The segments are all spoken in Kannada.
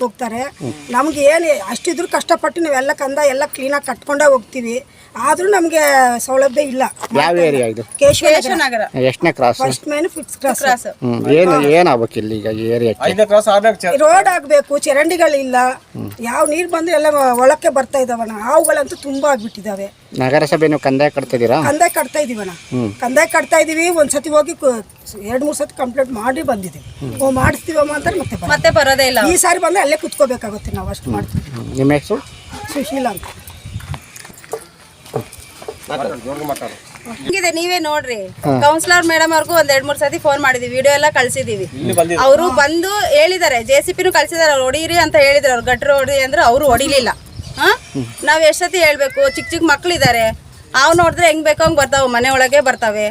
ಹೋಗ್ತಾರೆ. ನಮ್ಗೆ ಏನು ಅಷ್ಟಿದ್ರು ಕಷ್ಟಪಟ್ಟು ನಾವೆಲ್ಲ ಕಂದ ಎಲ್ಲ ಕ್ಲೀನಾಗಿ ಕಟ್ಕೊಂಡೇ ಹೋಗ್ತೀವಿ. ಆದ್ರೂ ನಮಗೆ ಸೌಲಭ್ಯ ಇಲ್ಲ. ಯಾವ ಏರಿಯಾ ಇದು? ಕೇಶವ ನಗರ ಎಷ್ಟನೇ cross first main fix cross ಏನು ಏನಾಗಬೇಕು ಇಲ್ಲಿ ಈಗ ಏರಿಯಾ ಕ್ರಾಸ್ ರೋಡ್ ಆಗಬೇಕು ಚರಂಡಿಗಳಿಲ್ಲ. ಯಾವ ನೀರು ಬಂದ್ರೆ ಎಲ್ಲ ಒಳಕ್ಕೆ ಬರ್ತಾ ಇದಾವಣ್ಣ. ಹಾವುಗಳಂತೂ ತುಂಬಾ ಆಗ್ಬಿಟ್ಟಿದಾವೆ. ನಗರಸಭೆ ನೀವು ಕಂದಾಯ ಕಟ್ತಿದ್ದೀರಾ? ಕಂದಾಯ ಕಟ್ತಾ ಇದೀವಣ್ಣ ಕಂದಾಯ ಕಟ್ತಾ ಇದೀವಿ ಒಂದ್ಸತಿ ಹೋಗಿ ಎರಡು ಮೂರು ಸತಿ ಕಂಪ್ಲೇಂಟ್ ಮಾಡಿ ಬಂದಿದ್ದೀವಿ. ಓ ಮಾಡಿಸ್ತೀವಮ್ಮ ಅಂತ ಮತ್ತೆ ಬರಲ್ಲ. ಮತ್ತೆ ಬರೋದೇ ಇಲ್ಲ. ಈ ಸಾರಿ ಬಂದ್ರೆ ಅಲ್ಲೇ ಕುತ್ಕೋಬೇಕಾಗುತ್ತೆ ನಾವು ಅಷ್ಟು ಮಾಡ್ತೀವಿ. ನಿಮ್ಮ ಹೆಸರು? ಸುಶೀಲ ಅಂತ. ಹಿಂಗಿದೆ ನೀವೇ ನೋಡ್ರಿ. ಕೌನ್ಸಿಲರ್ ಮೇಡಮ್ ಅವ್ರಿಗೂ ಒಂದ್ ಎರಡ್ ಮೂರ್ ಸತಿ ಫೋನ್ ಮಾಡಿದೀವಿ ವಿಡಿಯೋ ಎಲ್ಲ ಕಳ್ಸಿದೀವಿ. ಅವರು ಬಂದು ಹೇಳಿದಾರೆ ಜೆ ಸಿ ಪಿನೂ ಕಳ್ಸಿದಾರೆ ಅವ್ರು ಹೊಡೀರಿ ಅಂತ ಹೇಳಿದ್ರು ಅವ್ರು ಗಟ್ರ ಹೊಡಿ ಅಂದ್ರೆ ಅವರು ಹೊಡಿಲಿಲ್ಲ ನಾವ್ ಎಷ್ಟೊತ್ತಿ ಸತಿ ಹೇಳ್ಬೇಕು? ಚಿಕ್ಕ ಚಿಕ್ಕ ಮಕ್ಳಿದಾರೆ. ಅವ್ ನೋಡಿದ್ರೆ ಹೆಂಗ್ ಬೇಕೋ ಹಂಗ್ ಬರ್ತಾವ ಮನೆ ಒಳಗೆ ಬರ್ತಾವೆ.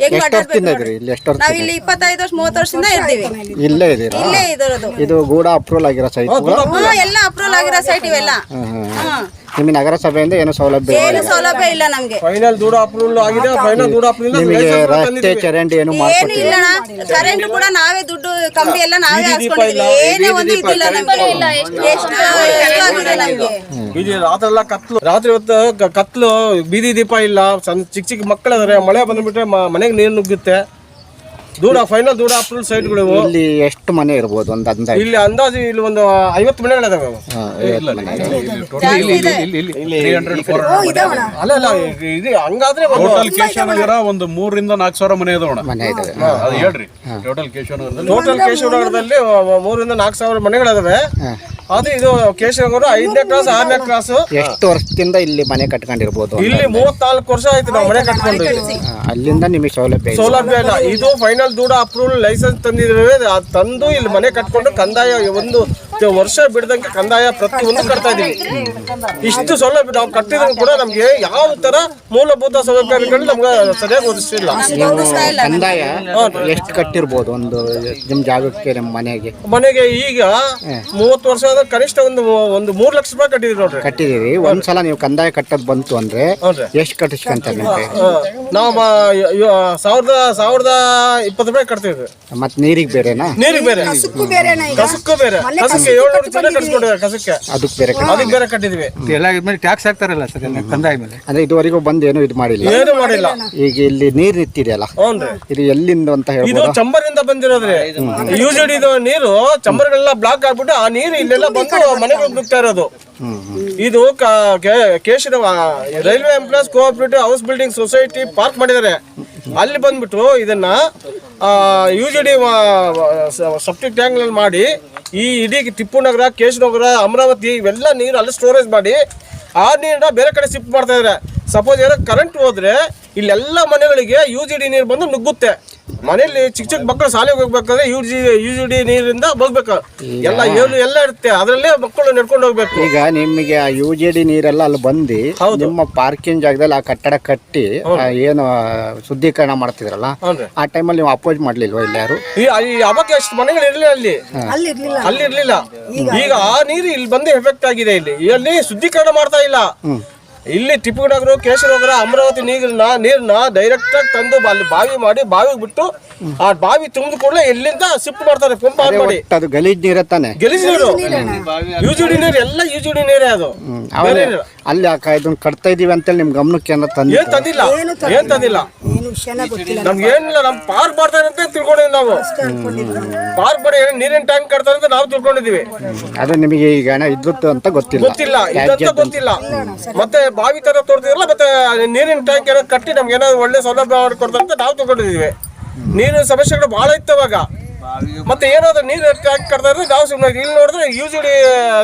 ಹೆಂಗ್ ಅಡ್ಡಾಡ್ಬೇಕು ನಾವ್ ಇಲ್ಲಿ ಇಪ್ಪತ್ತೈದು ವರ್ಷ ಮೂವತ್ತು ವರ್ಷದಿಂದ ಇರ್ತೀವಿ ಇಲ್ಲೇ. ಇದ್ದೀರಾ? ಇಲ್ಲೇ ಇದಿರೋದು ಇದು ಗೂಡ ಅಪ್ರೂವಲ್ ಆಗಿರೋ ಸೈಟ್ ಹ್ಮ್ ಎಲ್ಲ ಅಪ್ರೂವಲ್ ಆಗಿರೋ ಸೈಟ್ ಇವೆಲ್ಲ. ಹ್ಮ್ ನಿಮಗೆ ನಗರಸಭೆಯಿಂದ ಏನು ಸೌಲಭ್ಯ ಏನು ಸೌಲಭ್ಯ ಇಲ್ಲ ನಮ್ಗೆ. ಫೈನಲ್ ದೂರ ಅಪ್ರೂವಲ್ ಆಗಿದೆ ಫೈನಲ್ ದೂರ ಅಪ್ರೂವಲ್ ನಿಮಗೆ ರಸ್ತೆ ಚರಂಡಿ ಏನು ಏನು ಮಾಡ್ಕೊಟ್ಟಿಲ್ಲ? ಇಲ್ಲ ಕರೆಂಟ್ ಕೂಡ ನಾವೇ ದುಡ್ಡು ಕಂಬಿ ಎಲ್ಲ ನಾವೇ ಹಾಕ್ಸ್ಕೊಂಡಿದೀವಿ. ಏನೇ ಒಂದು ಇದಿಲ್ಲ ನಮ್ಗೆ. ಎಷ್ಟು ಬೀದಿ ರಾತ್ರಿ ಎಲ್ಲ ಕತ್ಲು. ರಾತ್ರಿ ಹೊತ್ತು ಕತ್ಲು, ಬೀದಿ ದೀಪ ಇಲ್ಲ. ಸಣ್ಣ ಚಿಕ್ಕ ಚಿಕ್ಕ ಮಕ್ಕಳಾದ್ರೆ. ಮಳೆ ಬಂದ್ಬಿಟ್ರೆ ಮನೆಗೆ ನೀರು ನುಗ್ಗುತ್ತೆ. ದೂರ ಫೈನಲ್ ದೂರ ಅಪ್ರೂವಲ್ ಸೈಟ್ಗಳು ಇವು. ಇಲ್ಲಿ ಎಷ್ಟು ಮನೆ ಇರ್ಬೋದು? ಒಂದು ಅಂದಾಜು. ಇಲ್ಲಿ ಅಂದಾಜು ಇಲ್ಲಿ ಒಂದು ಐವತ್ತು ಮನೆಗಳಿದಾವೆ ಅವು. ಹಾ, ಐವತ್ತು ಮನೆ. ಜಾಸ್ತಿ ಇದೆ. ಓ ಇದಾವಣ ಅಲ್ಲ ಅಲ್ಲ ಇದು- ಇದು ಹಂಗಾದ್ರೆ ಒಂದು ಟೋಟಲ್ ಕೇಶವನಗರ ಒಂದು ಮೂರರಿಂದ ನಾಲ್ಕು ಸಾವಿರ ಮನೆ ಇದಾವಣ ಮನೆ ಇದಾವೆ. ಅದು ಹೇಳ್ರಿ. ಟೋಟಲ್ ಕೇಶವನಗರದಲ್ಲಿ ಟೋಟಲ್ ಕೇಶವನಗರದಲ್ಲಿ ಮೂರಿಂದ ನಾಲ್ಕು ಸಾವಿರ ಮನೆಗಳಿದಾವೆ. ಅದು ಇದು ಕೇಶವನಗರ ಐದನೇ ಕ್ಲಾಸ್ ಆರನೇ ಕ್ಲಾಸ್ ಎಷ್ಟು ವರ್ಷದಿಂದ ಇಲ್ಲಿ ಮನೆ ಕಟ್ಕೊಂಡಿರ್ಬೋದು? ಇಲ್ಲಿ ಮೂವತ್ನಾಲ್ಕು ವರ್ಷ ಆಯ್ತು ನಾವು ಮನೆ ಕಟ್ಕೊಂಡು. ಹಾ, ಅಲ್ಲಿಂದ ನಿಮಗೆ ಸೌಲಭ್ಯ ಇದೆ. ಸೌಲಭ್ಯ ಇಲ್ಲ. ಇದು ಫೈನಲ್ ದೂಡ ಅಪ್ರೂವಲ್ ಲೈಸೆನ್ಸ್ ತಂದಿದ್ದೇವೆ ಅದು ತಂದು ಇಲ್ಲಿ ಮನೆ ಕಟ್ಕೊಂಡು ಕಂದಾಯ ಒಂದು ವರ್ಷ ಬಿಡದಂಗೆ ಕಂದಾಯ ಪ್ರತಿಯೊಂದು ಕಟ್ತಾ ಇದೀವಿ. ಇಷ್ಟು ಸೌಲಭ್ಯ ನಾವು ಕಟ್ಟಿದ್ರು ಕೂಡ ನಮ್ಗೆ ಯಾವ ತರ ಮೂಲಭೂತ ಸೌಲಭ್ಯಗಳು ನಮ್ಗೆ ಸರಿಯಾಗಿ ಒದಗಿಸಿಲ್ಲ ಕಂದಾಯ ಎಷ್ಟು ಕಟ್ಟಿರ್ಬೋದು ಒಂದು ನಿಮ್ ಜಾಗಕ್ಕೆ ನಿಮ್ಮ ಮನೆಗೆ? ಮನೆಗೆ ಈಗ ಮೂವತ್ತು ವರ್ಷ ಆದ್ರೆ ಕನಿಷ್ಠ ಒಂದು ಒಂದು ಮೂರ್ ಲಕ್ಷ ರೂಪಾಯಿ ಕಟ್ಟಿದೀವಿ ನೋಡ್ರಿ. ಕಟ್ಟಿದೀವಿ ಒಂದ್ಸಲ ನೀವು ಕಂದಾಯ ಕಟ್ಟೋದು ಬಂತು ಅಂದ್ರೆ ಎಷ್ಟು ಕಟ್ಟಿಸ್ಕೊಂತಾರೆ ನಿಮಗೆ? ನಾವು ಸಾವಿರದ ಸಾವಿರದ ಇಪ್ಪತ್ತು ರೂಪಾಯಿ ಕಟ್ತಿದ್ವಿ. ಮತ್ತೆ ನೀರಿಗೆ ಬೇರೆನಾ? ನೀರಿಗೆ ಬೇರೆ. ಕಸಕ್ಕೂ ಬೇರೆನ ಈಗ? ಕಸಕ್ಕೂ ಬೇರೆ. ಕಸಕ್ಕೆ ಏಳ್ನೂರು ಜನ ಕಟ್ಸ್ಕೊಂಡಿದ್ದಾರೆ ಕಸಕ್ಕೆ. ಅದಕ್ಕೆ ಬೇರೆ ಕಟ್ಟಿ- ಅದಕ್ಕೆ ಬೇರೆ ಕಟ್ಟಿದ್ವಿ ಎಲ್ಲ ಇದ್ಮೇಲೆ ಟ್ಯಾಕ್ಸ್ ಹಾಕ್ತಾರಲ್ಲ ಸರ್ ಕಂದಾಯ ಮೇಲೆ? ಅಂದ್ರೆ ಇದುವರೆಗೂ ಬಂದು ಏನು ಇದು ಮಾಡಿಲ್ಲ. ಏನು ಮಾಡಿಲ್ಲ. ಈಗ ಇಲ್ಲಿ ನೀರು ನಿಂತಿದೆಯಲ್ಲ ಹ್ಞೂನ್ರಿ ಇದು ಎಲ್ಲಿಂದ ಅಂತ ಇದು ಹೇಳ್ಬೋದು ಚಂಬರಿಂದ ಬಂದಿರೋದ್ರಿ. ಯೂಶಲಿ ಇದು ನೀರು ಚಂಬರ್ಗಳೆಲ್ಲ ಬ್ಲಾಕ್ ಆಗ್ಬಿಟ್ಟು ಆ ನೀರು ಇಲ್ಲೆಲ್ಲ ಬಂದು ಮನೆಗಳು ನುಗ್ತಾ ಇರೋದು. ಇದು ಕ- ಕೆ- ಕೇಶದ railway employees cooperative house building society park ಮಾಡಿದ್ದಾರೆ. ಅಲ್ಲಿ ಬಂದ್ಬಿಟ್ಟು ಇದನ್ನ U G D septic tank ಮಾಡಿ ಈ ಇಡೀ ಟಿಪ್ಪು ನಗರ ಕೇಶನಗರ ಅಮರಾವತಿ ಇವೆಲ್ಲ ನೀರು ಅಲ್ಲಿ ಸ್ಟೋರೇಜ್ ಮಾಡಿ, ಆ ನೀರನ್ನ ಬೇರೆ ಕಡೆ ಶಿಫ್ಟ್ ಮಾಡ್ತಾ ಇದ್ದಾರೆ ಸಪೋಸ್ ಏನೋ ಕರೆಂಟ್ ಹೋದ್ರೆ, ಇಲ್ಲೆಲ್ಲ ಮನೆಗಳಿಗೆ ಯು ಜಿ ಡಿ ನೀರು ಬಂದು ನುಗ್ಗುತ್ತೆ. ಮನೆಯಲ್ಲಿ ಚಿಕ್ಕ ಚಿಕ್ಕ ಮಕ್ಕಳು ಶಾಲೆಗೆ ಹೋಗ್ಬೇಕಾದ್ರೆ U G U G D ನೀರಿಂದ ಹೋಗ್ಬೇಕು. ಎಲ್ಲ ಏನು ಎಲ್ಲ ಇರುತ್ತೆ. ಅದರಲ್ಲೇ ಮಕ್ಕಳು ನಡ್ಕೊಂಡು ಹೋಗ್ಬೇಕು. ಈಗ ನಿಮಗೆ ಆ ಯು ಜಿ ಡಿ ನೀರೆಲ್ಲ ಅಲ್ಲಿ ಬಂದು ನಿಮ್ಮ ಪಾರ್ಕಿಂಗ್ ಜಾಗದಲ್ಲಿ ಆ ಕಟ್ಟಡ ಕಟ್ಟಿ ಆ ಏನು ಶುದ್ಧೀಕರಣ ಮಾಡ್ತಿದ್ರಲ್ಲ ಆ ಟೈಮಲ್ಲಿ ನೀವು ಅಪೋಸ್ ಮಾಡ್ಲಿಲ್ವಾ ಇಲ್ಲಿ ಯಾರು ಈ ಎಷ್ಟು ಅವಾಗ ಅಷ್ಟು ಮನೆಗಳು ಇರಲಿಲ್ಲ ಅಲ್ಲಿ. ಅಲ್ಲಿ ಇರ್ಲಿಲ್ಲ ಅಲ್ಲಿ ಇರ್ಲಿಲ್ಲ ಈಗ ಆ ನೀರು ಇಲ್ಲಿ ಬಂದು ಎಫೆಕ್ಟ್ ಆಗಿದೆ ಇಲ್ಲಿ. ಇಲ್ಲಿ ಶುದ್ಧೀಕರಣ ಮಾಡ್ತಾ ಇಲ್ಲ. ಇಲ್ಲಿ ಟಿಪ್ಪುನಗರ ಕೇಶವನಗರ ಅಮರಾವತಿ ನೀರನ್ನ ನೀರನ್ನ ಡೈರೆಕ್ಟ್ ಆಗಿ ತಂದು ಅಲ್ಲಿ ಬಾವಿ ಮಾಡಿ ಬಾವಿಗೆ ಬಿಟ್ಟು ಆ ಬಾವಿ ತುಂಬಿದ ಕೂಡಲೇ ಇಲ್ಲಿಂದ ಶಿಫ್ಟ್ ಮಾಡ್ತಾರೆ ಪಂಪ್ ಆನ್ ಮಾಡಿ. ಅದು ಗಲೀಜ್ ನೀರ ತಾನೆ? ಗಲೀಜ್ ನೀರು. ಯೂಜುಡಿ ನೀರು ಎಲ್ಲ ಯೂಜುಡಿ ನೀರೇ ಅದು. ಅಲ್ಲಿ ಇದನ್ನ ಕಟ್ತಾ ಇದೀವಿ ಅಂತೇಳಿ ನಿಮ್ ಗಮನಕ್ಕೆ ಏನೋ ತಂದು ಏನ್ ತಂದಿಲ್ಲ? ಏನ್ ತಂದಿಲ್ಲ? ಏನು ವಿಷಯನೇ ಗೊತ್ತಿಲ್ಲ ನಮ್ಗೆ ಏನಿಲ್ಲ ನಮ್ ಪಾರ್ ಮಾಡ್ತಾರೆ ಅಂತ ತಿಳ್ಕೊಂಡಿದ್ವಿ ನಾವು. ಪಾರ್ ಮಾಡಿ ನೀರಿನ ಟ್ಯಾಂಕ್ ಕಟ್ತಾರೆ ಅಂತ ನಾವು ತಿಳ್ಕೊಂಡಿದೀವಿ ಅದು ನಿಮಗೆ ಈಗ ಇದ್ದು ಇದ್ವತ್ತು ಅಂತ ಗೊತ್ತಿಲ್ಲ. ಗೊತ್ತಿಲ್ಲ. ಇದಂತ ಗೊತ್ತಿಲ್ಲ. ಮತ್ತೆ ಬಾವಿ ತರ ತೋರ್ತಿದ್ರಲ್ಲ ಮತ್ತೆ ನೀರಿನ ಟ್ಯಾಂಕ್ ಏನೋ ಕಟ್ಟಿ ನಮ್ಗೆ ಏನಾದ್ರು ಒಳ್ಳೆ ಸೌಲಭ್ಯ ಮಾಡ್ಕೊಡ್ತಾರೆ ಅಂತ ನಾವು ತಗೊಂಡಿದ್ದೀವಿ. ನೀರಿನ ಸಮಸ್ಯೆಗಳು ಬಹಳ ಇತ್ತು ಅವಾಗ. ಮತ್ತೆ ಏನಾದ್ರು ನೀರು ಟ್ಯಾಂಕ್ ಕಟ್ತಾ ಇದ್ರೆ ನಾವು ಸುಮ್ಮನೆ ಇಲ್ಲಿ ನೋಡಿದ್ರೆ ಯೂಶಲಿ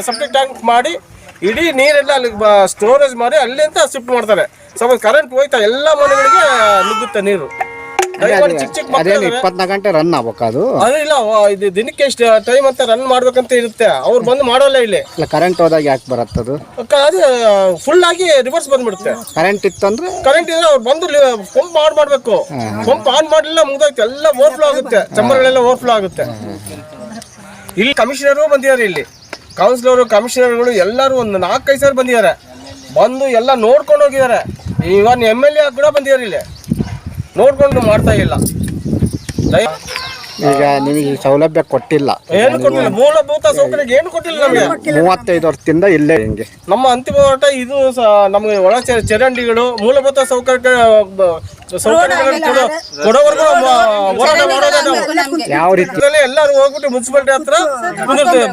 ಸಪ್ರೇಟ್ ಟ್ಯಾಂಕ್ ಮಾಡಿ, ಇಡೀ ನೀರೆಲ್ಲ ಅಲ್ಲಿ ಸ್ಟೋರೇಜ್ ಮಾಡಿ ಅಲ್ಲಿಂದ ಶಿಫ್ಟ್ ಮಾಡ್ತಾರೆ. ಸಪೋಸ್ ಕರೆಂಟ್ ಹೋಯ್ತಾ ಎಲ್ಲ ಮನೆಗಳಿಗೆ ನುಗ್ಗುತ್ತೆ ನೀರು. ಚಿಕ್ಕ ಚಿಕ್ಕ ಅದೇನು ಇಪ್ಪತ್ನಾಲ್ಕು ಗಂಟೆ ರನ್ ಆಗ್ಬೇಕು ಅದು. ಇಲ್ಲ ಇದು ದಿನಕ್ಕೆ ಎಷ್ಟು ಟೈಮ್ ಅಂತ ರನ್ ಮಾಡ್ಬೇಕಂತ ಇರುತ್ತೆ. ಅವ್ರು ಬಂದು ಮಾಡೋಲ್ಲ ಇಲ್ಲಿ. ಇಲ್ಲ ಕರೆಂಟ್ ಹೋದಾಗ ಯಾಕೆ ಬರತ್ತದು ಅದು? ಫುಲ್ ಆಗಿ ರಿವರ್ಸ್ ಬಂದ್ಬಿಡುತ್ತೆ. ಕರೆಂಟ್ ಇತ್ತು ಅಂದ್ರೆ? ಕರೆಂಟ್ ಇದ್ರೆ ಅವ್ರು ಬಂದು ಪಂಪ್ ಆನ್ ಮಾಡ್ಬೇಕು. ಪಂಪ್ ಆನ್ ಮಾಡಲಿಲ್ಲ ಮುಗ್ದೋಯ್ತು. ಎಲ್ಲ ಓವರ್ಫ್ಲೋ ಆಗುತ್ತೆ. ಚಂಬರ್ಗಳೆಲ್ಲ ಓವರ್ಫ್ಲೋ ಆಗುತ್ತೆ. ಇಲ್ಲಿ ಕಮಿಷನರು ಬಂದಿದ್ದಾರೆ ಇಲ್ಲಿ. ಕೌನ್ಸಿಲರು ಕಮಿಷನರ್ಗಳು ಎಲ್ಲರೂ ಒಂದು ನಾಲ್ಕೈದು ಸಾವಿರ ಬಂದಿದ್ದಾರೆ. ಬಂದು ಎಲ್ಲ ನೋಡ್ಕೊಂಡು ಹೋಗಿದ್ದಾರೆ. ಇವನ್ ಎಂ ಎಲ್ ಎ ಕೂಡ ಬಂದಿದ್ದಾರೆ ಇಲ್ಲಿ. ನೋಡ್ಕೊಂಡು ಮಾಡ್ತಾ ಇಲ್ಲ. ಈಗ ನಿಮಗೆ ಸೌಲಭ್ಯ ಕೊಟ್ಟಿಲ್ಲ. ಏನು ಕೊಟ್ಟಿಲ್ಲ ಮೂಲಭೂತ ಸೌಕರ್ಯ ಏನು ಕೊಟ್ಟಿಲ್ಲ ನಮಗೆ? ಮೂವತ್ತೈದು ವರ್ಷದಿಂದ ಇಲ್ಲೇ ಹಿಂಗೆ. ನಮ್ಮ ಅಂತಿಮ ಹೋರಾಟ ಇದು ಸ- ನಮಗೆ ಒಳ ಚ- ಚರಂಡಿಗಳು ಮೂಲಭೂತ ಸೌಕರ್ಯ ಸೌಕರ್ಯಗಳನ್ನು ಕೊಡೋ ಕೊಡೋವರೆಗೂ ಹೋರಾಟ ಮಾಡೋದೇ ನಾವು ಯಾವ ರೀತಿ? ಇದ್ರಲ್ಲಿ ಎಲ್ಲರೂ ಹೋಗ್ಬಿಟ್ಟು ಮುನ್ಸಿಪಾಲಿಟಿ ಹತ್ರ ಕುಂದಿರ್ತೇವೆ.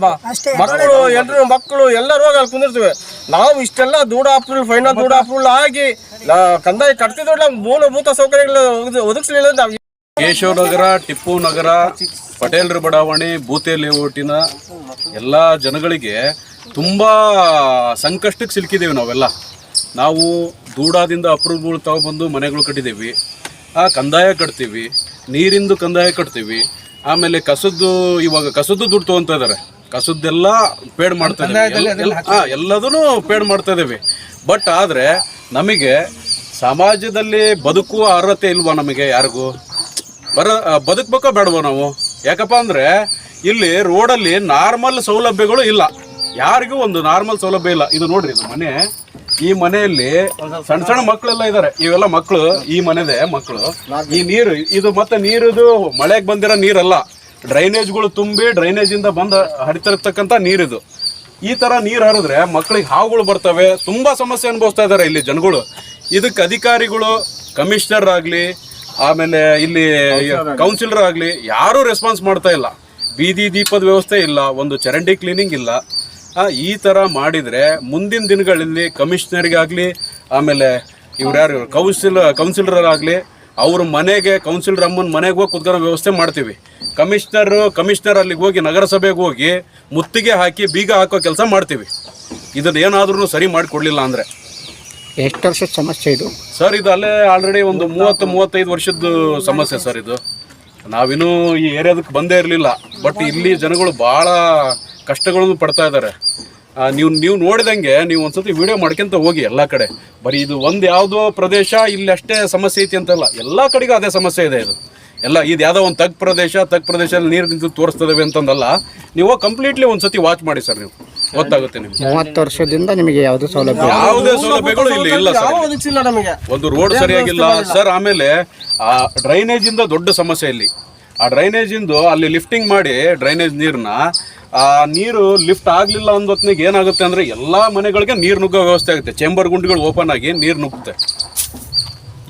ಮಕ್ಕಳು ಎಲ್ರು ಮಕ್ಕಳು ಎಲ್ಲರೂ ಹೋಗಿ ಅಲ್ಲಿ ಕುಂದಿರ್ತೀವಿ. ನಾವು ಇಷ್ಟೆಲ್ಲ ದೂಡ ಅಪ್ರೂವಲ್ ಫೈನಲ್ ದೂಡ ಅಪ್ರೂವಲ್ ಆಗಿ ನಾ- ಕಂದಾಯ ಕಟ್ತಿದ್ರು ಮೂಲಭೂತ ಸೌಕರ್ಯಗಳು ಒದಗಿಸ್- ಒದಗಿಸ್ಲಿಲ್ಲ ನಾವು ಕೇಶವ ನಗರ ಟಿಪ್ಪು ನಗರ ಪಟೇಲ್ರ ಬಡಾವಣೆ ಬೂತೇಲಿ ಲೇಔಟಿನ ಎಲ್ಲ ಜನಗಳಿಗೆ ತುಂಬಾ ಸಂಕಷ್ಟಕ್ಕೆ ಸಿಲುಕಿದ್ದೇವೆ ನಾವೆಲ್ಲ. ನಾವು ದೂಡಾದಿಂದ ಅಪ್ರೂವ್ಗಳು ತಗೊಬಂದು ಮನೆಗಳು ಕಟ್ಟಿದ್ದೀವಿ. ಆ ಕಂದಾಯ ಕಟ್ತೀವಿ ನೀರಿಂದು ಕಂದಾಯ ಕಟ್ತೀವಿ ಆಮೇಲೆ ಕಸದ್ದು ಇವಾಗ ಕಸದ್ದು ದುಡ್ಡು ತಗೊಂತ ಇದಾರೆ ಕಸದ್ದೆಲ್ಲ ಪೇಡ್ ಮಾಡ್ತಾ ಇದ್ದೀವಿ. ಎಲ್ಲದನ್ನು ಎಲ್ಲದೂ ಪೇಡ್ ಮಾಡ್ತಾ ಇದ್ದೀವಿ. ಬಟ್ ಆದರೆ ನಮಗೆ ಸಮಾಜದಲ್ಲಿ ಬದುಕುವ ಅರ್ಹತೆ ಇಲ್ವಾ ನಮಗೆ ಯಾರಿಗೂ? ಬರ ಬದುಕ್ಬೇಕೋ ಬೇಡವೋ ನಾವು? ಯಾಕಪ್ಪ ಅಂದ್ರೆ ಇಲ್ಲಿ ರೋಡಲ್ಲಿ ನಾರ್ಮಲ್ ಸೌಲಭ್ಯಗಳು ಇಲ್ಲ. ಯಾರಿಗೂ ಒಂದು ನಾರ್ಮಲ್ ಸೌಲಭ್ಯ ಇಲ್ಲ. ಇದು ನೋಡ್ರಿ ಇದು ಮನೆ. ಈ ಮನೆಯಲ್ಲಿ ಸಣ್ಣ ಸಣ್ಣ ಮಕ್ಕಳೆಲ್ಲ ಇದ್ದಾರೆ ಇವೆಲ್ಲ ಮಕ್ಕಳು, ಈ ಮನೆದೆ ಮಕ್ಕಳು. ಈ ನೀರು, ಇದು ಮತ್ತೆ ನೀರಿದು ಮಳೆಗೆ ಬಂದಿರೋ ನೀರಲ್ಲ. ಡ್ರೈನೇಜ್ಗಳು ತುಂಬಿ ಡ್ರೈನೇಜ್ ಇಂದ ಬಂದ, ಹರಿತಿರ್ತಕ್ಕಂಥ ನೀರಿದು. ಈ ತರ ನೀರು ಹರಿದ್ರೆ ಮಕ್ಕಳಿಗೆ ಹಾವುಗಳು ಬರ್ತವೆ. ತುಂಬಾ ಸಮಸ್ಯೆ ಅನುಭವಿಸ್ತಾ ಇದ್ದಾರೆ ಇಲ್ಲಿ ಜನಗಳು. ಇದಕ್ಕೆ ಅಧಿಕಾರಿಗಳು, ಕಮಿಷನರ್ ಆಗ್ಲಿ ಆಮೇಲೆ ಇಲ್ಲಿ ಕೌನ್ಸಿಲರ್ ಆಗಲಿ. ಯಾರೂ ರೆಸ್ಪಾನ್ಸ್ ಮಾಡ್ತಾ ಇಲ್ಲ. ಬೀದಿ ದೀಪದ ವ್ಯವಸ್ಥೆ ಇಲ್ಲ ಒಂದು ಚರಂಡಿ ಕ್ಲೀನಿಂಗ್ ಇಲ್ಲ. ಈ ಥರ ಮಾಡಿದರೆ ಮುಂದಿನ ದಿನಗಳಲ್ಲಿ ಕಮಿಷನರಿಗಾಗಲಿ ಆಮೇಲೆ ಇವ್ರು ಯಾರು ಕೌನ್ಸಿಲ್ ಕೌನ್ಸಿಲರ್ ಆಗಲಿ ಅವ್ರ ಮನೆಗೆ ಕೌನ್ಸಿಲರ್ ಅಮ್ಮನ ಮನೆಗೆ ಹೋಗಿ ಕುತ್ಕೊಳ್ಳೋ ವ್ಯವಸ್ಥೆ ಮಾಡ್ತೀವಿ. ಕಮಿಷ್ನರು ಕಮಿಷನರ್ ಅಲ್ಲಿಗೆ ಹೋಗಿ ನಗರಸಭೆಗೆ ಹೋಗಿ ಮುತ್ತಿಗೆ ಹಾಕಿ ಬೀಗ ಹಾಕೋ ಕೆಲಸ ಮಾಡ್ತೀವಿ. ಇದನ್ನ ಏನಾದ್ರೂ ಸರಿ ಮಾಡಿಕೊಡ್ಲಿಲ್ಲ ಅಂದರೆ. ಎಷ್ಟು ವರ್ಷದ ಸಮಸ್ಯೆ ಇದು? ಸರ್, ಇದು ಅಲ್ಲೇ ಆಲ್ರೆಡಿ ಒಂದು ಮೂವತ್ತು, ಮೂವತ್ತೈದು ವರ್ಷದ ಸಮಸ್ಯೆ ಸರ್ ಇದು. ನಾವಿನ್ನೂ ಈ ಏರಿಯಾದಕ್ಕೆ ಬಂದೇ ಇರಲಿಲ್ಲ. ಬಟ್ ಇಲ್ಲಿ ಜನಗಳು ಭಾಳ ಕಷ್ಟಗಳನ್ನು ಪಡ್ತಾ ಇದ್ದಾರೆ. ನೀವು ನೀವು ನೋಡಿದಂಗೆ ನೀವು ಒಂದ್ಸತಿ ವಿಡಿಯೋ ಮಾಡ್ಕೊಂತ ಹೋಗಿ ಎಲ್ಲ ಕಡೆ. ಬರೀ ಇದು ಒಂದು ಯಾವುದೋ ಪ್ರದೇಶ, ಇಲ್ಲಿ ಅಷ್ಟೇ ಸಮಸ್ಯೆ ಐತಿ ಅಂತಲ್ಲ. ಎಲ್ಲ ಕಡೆಗೂ ಅದೇ ಸಮಸ್ಯೆ ಇದೆ ಇದು. ಎಲ್ಲ ಇದು ಯಾವುದೋ ಒಂದು ತಗ್ ಪ್ರದೇಶ ತಗ್ ಪ್ರದೇಶದಲ್ಲಿ ನೀರು ನಿಂತು ತೋರಿಸ್ತದವೆ ಅಂತಂದಲ್ಲ ನೀವು ಕಂಪ್ಲೀಟ್ಲಿ ಒಂದ್ಸತಿ ವಾಚ್ ಮಾಡಿ ಸರ್ ನೀವು. ಗೊತ್ತಾಗುತ್ತೆ ನಿಮ್ಗೆ. ಮೂವತ್ತು ವರ್ಷದಿಂದ ನಿಮಗೆ ಯಾವುದೇ ಸೌಲಭ್ಯ ಯಾವುದೇ ಸೌಲಭ್ಯಗಳು ಇಲ್ಲಿ ಇಲ್ಲ ಸರ್. ನಮಗೆ. ಒಂದು ರೋಡ್ ಸರಿಯಾಗಿಲ್ಲ. ಸರ್ ಆಮೇಲೆ ಆ ಡ್ರೈನೇಜ್ ಇಂದ ದೊಡ್ಡ ಸಮಸ್ಯೆ ಇಲ್ಲಿ. ಆ ಡ್ರೈನೇಜ್ ಇಂದು ಅಲ್ಲಿ ಲಿಫ್ಟಿಂಗ್ ಮಾಡಿ ಡ್ರೈನೇಜ್ ನೀರನ್ನ ಆ ನೀರು ಲಿಫ್ಟ್ ಆಗಲಿಲ್ಲ ಅನ್ನೋ ಹೊತ್ನಾಗ ಏನಾಗುತ್ತೆ ಅಂದ್ರೆ ಎಲ್ಲಾ ಮನೆಗಳಿಗೆ ನೀರು ನುಗ್ಗೋ ವ್ಯವಸ್ಥೆ ಆಗುತ್ತೆ. ಚೇಂಬರ್ ಗುಂಡಿಗಳು ಓಪನ್ ಆಗಿ ನೀರು ನುಗ್ಗುತ್ತೆ.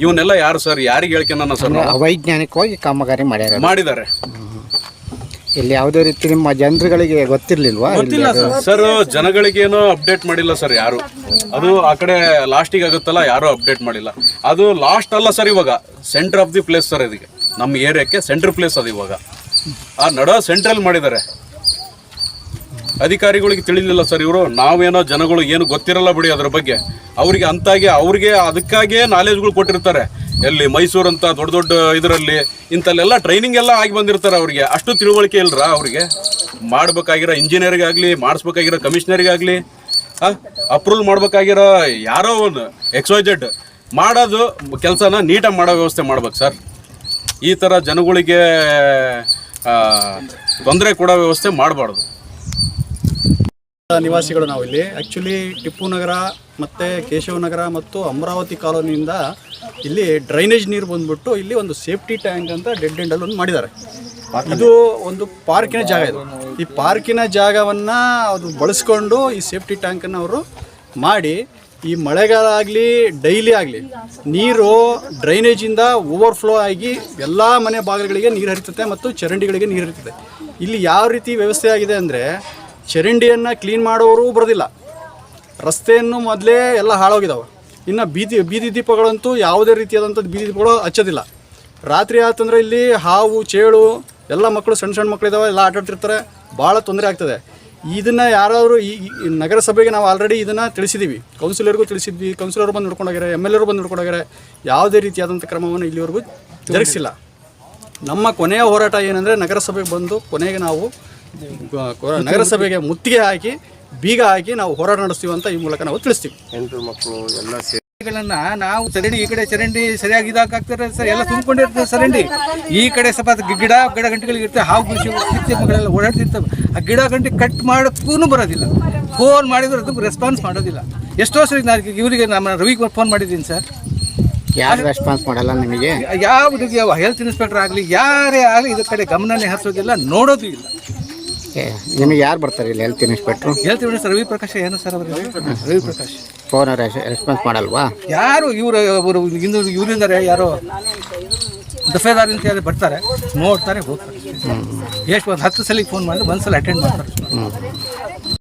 ಇವನ್ನೆಲ್ಲ ಯಾರು ಸರ್? ಯಾರಿಗೆ ಹೇಳ್ಕೊಂಡ ಸರ್ ನಾವು? ಅವೈಜ್ಞಾನಿಕವಾಗಿ ಕಾಮಗಾರಿ ಮಾಡ್ಯಾರ. ಮಾಡಿದ್ದಾರೆ. ಇಲ್ಲಿ ಯಾವುದೇ ರೀತಿ ನಿಮ್ಮ ಜನರುಗಳಿಗೆ ಗೊತ್ತಿರ್ಲಿಲ್ವಾ? ಇಲ್ಲಿ ಅದು? ಸರ್ ಜನಗಳಿಗೇನು ಅಪ್ಡೇಟ್ ಮಾಡಿಲ್ಲ ಸರ್ ಯಾರು. ಅದು ಆ ಕಡೆ ಲಾಸ್ಟಿಗೆ ಆಗುತ್ತಲ್ಲ ಯಾರು ಅಪ್ಡೇಟ್ ಮಾಡಿಲ್ಲ. ಅದು ಲಾಸ್ಟ್ ಅಲ್ಲ ಸರ್ ಇವಾಗ. Centre of the place sir ಇದಕ್ಕೆ ನಮ್ಮ ಏರಿಯಾಕ್ಕೆ ಸೆಂಟರ್ ಪ್ಲೇಸ್ ಅದು ಇವಾಗ. ಆ ನಡ ಸೆಂಟ್ರಲ್ ಮಾಡಿದ್ದಾರೆ. ಅಧಿಕಾರಿಗಳಿಗೆ ತಿಳಿಲಿಲ್ಲ ಸರ್ ಇವರು. ನಾವೇನೋ ಜನಗಳು ಏನು ಗೊತ್ತಿರಲ್ಲ ಬಿಡಿ ಅದ್ರ ಬಗ್ಗೆ. ಅವರಿಗೆ ಅಂತಾಗೆ ಅವ್ರಿಗೆ ಅದಕ್ಕಾಗಿಯೇ ನಾಲೆಜ್ಗಳು ಕೊಟ್ಟಿರ್ತಾರೆ. ಎಲ್ಲಿ ಮೈಸೂರು ಅಂತ ದೊಡ್ಡ ದೊಡ್ಡ ಇದರಲ್ಲಿ ಇಂಥಲ್ಲೆಲ್ಲ ಟ್ರೈನಿಂಗ್ ಎಲ್ಲ ಆಗಿ ಬಂದಿರ್ತಾರೆ ಅವರಿಗೆ. ಅಷ್ಟು ತಿಳುವಳಿಕೆ ಇಲ್ಲರ ಅವರಿಗೆ? ಮಾಡಬೇಕಾಗಿರೋ ಇಂಜಿನಿಯರಿಗಾಗಲಿ ಮಾಡಿಸ್ಬೇಕಾಗಿರೋ ಕಮಿಷನರಿಗಾಗಲಿ ಅಪ್ರೂವಲ್ ಮಾಡಬೇಕಾಗಿರೋ ಯಾರೋ ಒಂದು ಎಕ್ಸ್ ಜೆಡ್ ಮಾಡೋದು ಕೆಲಸನ ನೀಟಾಗಿ ಮಾಡೋ ವ್ಯವಸ್ಥೆ ಮಾಡ್ಬೇಕು ಸರ್. ಈ ಥರ ಜನಗಳಿಗೆ ತೊಂದರೆ ಕೊಡೋ ವ್ಯವಸ್ಥೆ ಮಾಡಬಾರ್ದು. ನಿವಾಸಿಗಳು ನಾವು ಇಲ್ಲಿ ಆ್ಯಕ್ಚುಲಿ ಟಿಪ್ಪು ನಗರ ಮತ್ತು ಕೇಶವ ನಗರ ಮತ್ತು ಅಮರಾವತಿ ಕಾಲೋನಿಯಿಂದ ಇಲ್ಲಿ ಡ್ರೈನೇಜ್ ನೀರು ಬಂದ್ಬಿಟ್ಟು ಇಲ್ಲಿ ಒಂದು ಸೇಫ್ಟಿ ಟ್ಯಾಂಕ್ ಅಂತ ಡೆಡ್ ಎಂಡಲ್ಲಿ ಒಂದು ಮಾಡಿದ್ದಾರೆ. ಇದು ಒಂದು ಪಾರ್ಕಿನ ಜಾಗ ಇದು. ಈ ಪಾರ್ಕಿನ ಜಾಗವನ್ನು ಅದು ಬಳಸ್ಕೊಂಡು ಈ ಸೇಫ್ಟಿ ಟ್ಯಾಂಕನ್ನು ಅವರು ಮಾಡಿ ಈ ಮಳೆಗಾಲ ಆಗಲಿ ಡೈಲಿ ಆಗಲಿ ನೀರು ಡ್ರೈನೇಜಿಂದ ಓವರ್ಫ್ಲೋ ಆಗಿ ಎಲ್ಲ ಮನೆ ಬಾಗಿಲುಗಳಿಗೆ ನೀರು ಹರಿತದೆ ಮತ್ತು ಚರಂಡಿಗಳಿಗೆ ನೀರು ಹರಿತದೆ ಇಲ್ಲಿ ಯಾವ ರೀತಿ ವ್ಯವಸ್ಥೆ ಆಗಿದೆ ಅಂದರೆ ಚರಂಡಿಯನ್ನು ಕ್ಲೀನ್ ಮಾಡೋರು ಬರೋದಿಲ್ಲ. ರಸ್ತೆಯನ್ನು ಮೊದಲೇ ಎಲ್ಲ ಹಾಳೋಗಿದ್ದಾವೆ ಇನ್ನು ಬೀದಿ ಬೀದಿ ದೀಪಗಳಂತೂ ಯಾವುದೇ ರೀತಿಯಾದಂಥದ್ದು ಬೀದಿ ದೀಪಗಳು ಹಚ್ಚೋದಿಲ್ಲ. ರಾತ್ರಿ ಆತಂದ್ರೆ ಇಲ್ಲಿ ಹಾವು, ಚೇಳು, ಎಲ್ಲ ಮಕ್ಕಳು ಸಣ್ಣ ಸಣ್ಣ ಮಕ್ಕಳಿದಾವೆ ಎಲ್ಲ ಆಟಾಡ್ತಿರ್ತಾರೆ ಭಾಳ ತೊಂದರೆ ಆಗ್ತದೆ. ಇದನ್ನು ಯಾರಾದರೂ ಈ ನಗರಸಭೆಗೆ ನಾವು ಆಲ್ರೆಡಿ ಇದನ್ನು ತಿಳಿಸಿದ್ದೀವಿ ಕೌನ್ಸಿಲರ್ಗೂ ತಿಳಿಸಿದ್ವಿ, ಕೌನ್ಸಿಲರ್ ಬಂದು ನೋಡ್ಕೊಂಡೋಗ್ಯಾರೆ ಎಂ ಎಲ್ ಎರು ಬಂದು ನೋಡ್ಕೊಂಡೋಗ್ಯಾರೆ, ಯಾವುದೇ ರೀತಿಯಾದಂಥ ಕ್ರಮವನ್ನು ಇಲ್ಲಿವರೆಗೂ ಜರುಗಿಸಿಲ್ಲ. ನಮ್ಮ ಕೊನೆಯ ಹೋರಾಟ ಏನಂದರೆ ನಗರಸಭೆಗೆ ಬಂದು ಕೊನೆಗೆ ನಾವು ನಗರಸಭೆಗೆ ಮುತ್ತಿಗೆ ಹಾಕಿ ಬೀಗ ಹಾಕಿ ನಾವು ಹೋರಾಟ ನಡೆಸ್ತೀವಿ ಅಂತ ಈ ಮೂಲಕ ನಾವು ತಿಳಿಸ್ತೀವಿ. ಹೆಣ್ಣು ಮಕ್ಕಳು ಎಲ್ಲ ಗಳನ್ನ ನಾವು ಚರಂಡಿ ಈ ಕಡೆ ಚರಂಡಿ ಸರಿಯಾಗಿ ಇದಾಗ್ತಾರೆ ಸರ್ ಎಲ್ಲ ತುಂಬಿಕೊಂಡಿರ್ತದೆ ಚರಂಡಿ ಈ ಕಡೆ ಸ್ವಲ್ಪ ಗಿಡ ಗಿಡ ಗಂಟೆಗಳಿಗೆ ಇರ್ತವೆ ಹಾವು ಕೃಷಿ ಮಕ್ಕಳೆಲ್ಲ ಓಡಾಡ್ತಿರ್ತವೆ. ಆ ಗಿಡ ಗಂಟೆ ಕಟ್ ಮಾಡೋಕ್ಕೂ ಬರೋದಿಲ್ಲ. ಫೋನ್ ಮಾಡಿದ್ರೆ ಅದಕ್ಕೆ ರೆಸ್ಪಾನ್ಸ್ ಮಾಡೋದಿಲ್ಲ. ಎಷ್ಟೋ ಸರಿ ನಾನು ಇವರಿಗೆ ನಮ್ಮ ರವಿಗೆ ಫೋನ್ ಮಾಡಿದ್ದೀನಿ ಸರ್. ಯಾರು ರೆಸ್ಪಾನ್ಸ್ ಮಾಡಲ್ಲ ನಿಮಗೆ? ಯಾವ ಹೆಲ್ತ್ ಇನ್ಸ್ಪೆಕ್ಟರ್ ಆಗಲಿ ಯಾರೇ ಆಗಲಿ ಇದ್ರ ಕಡೆ ಗಮನನೇ ಹರಿಸೋದಿಲ್ಲ ನೋಡೋದು ಇಲ್ಲ. ಏ, ನಿಮಗೆ ಯಾರು ಬರ್ತಾರೆ ಇಲ್ಲಿ health inspector health sir Ravi Prakash ಏನು ಸರ್ ಅವರು? ರವಿ ಪ್ರಕಾಶ್ ಫೋನ್ ರೆಸ್ಪಾನ್ಸ್ ಮಾಡಲ್ವಾ? ಯಾರು ಇವರು ಅವರು ಇಂದು ಇವರಿಂದಾರೆ ಯಾರೋ? ದಫೇದಾರ್ ಅಂತ ಹೇಳಿ ಬರ್ತಾರೆ ನೋಡ್ತಾರೆ ಹೋಗ್ತಾರೆ. ಎಷ್ಟು ಒಂದು ಹತ್ತು ಸಲ ಫೋನ್ ಮಾಡಿದ್ರೆ ಒಂದು ಸಲ ಅಟೆಂಡ್ ಮಾಡ್ತಾರೆ. ಹ್ಞೂ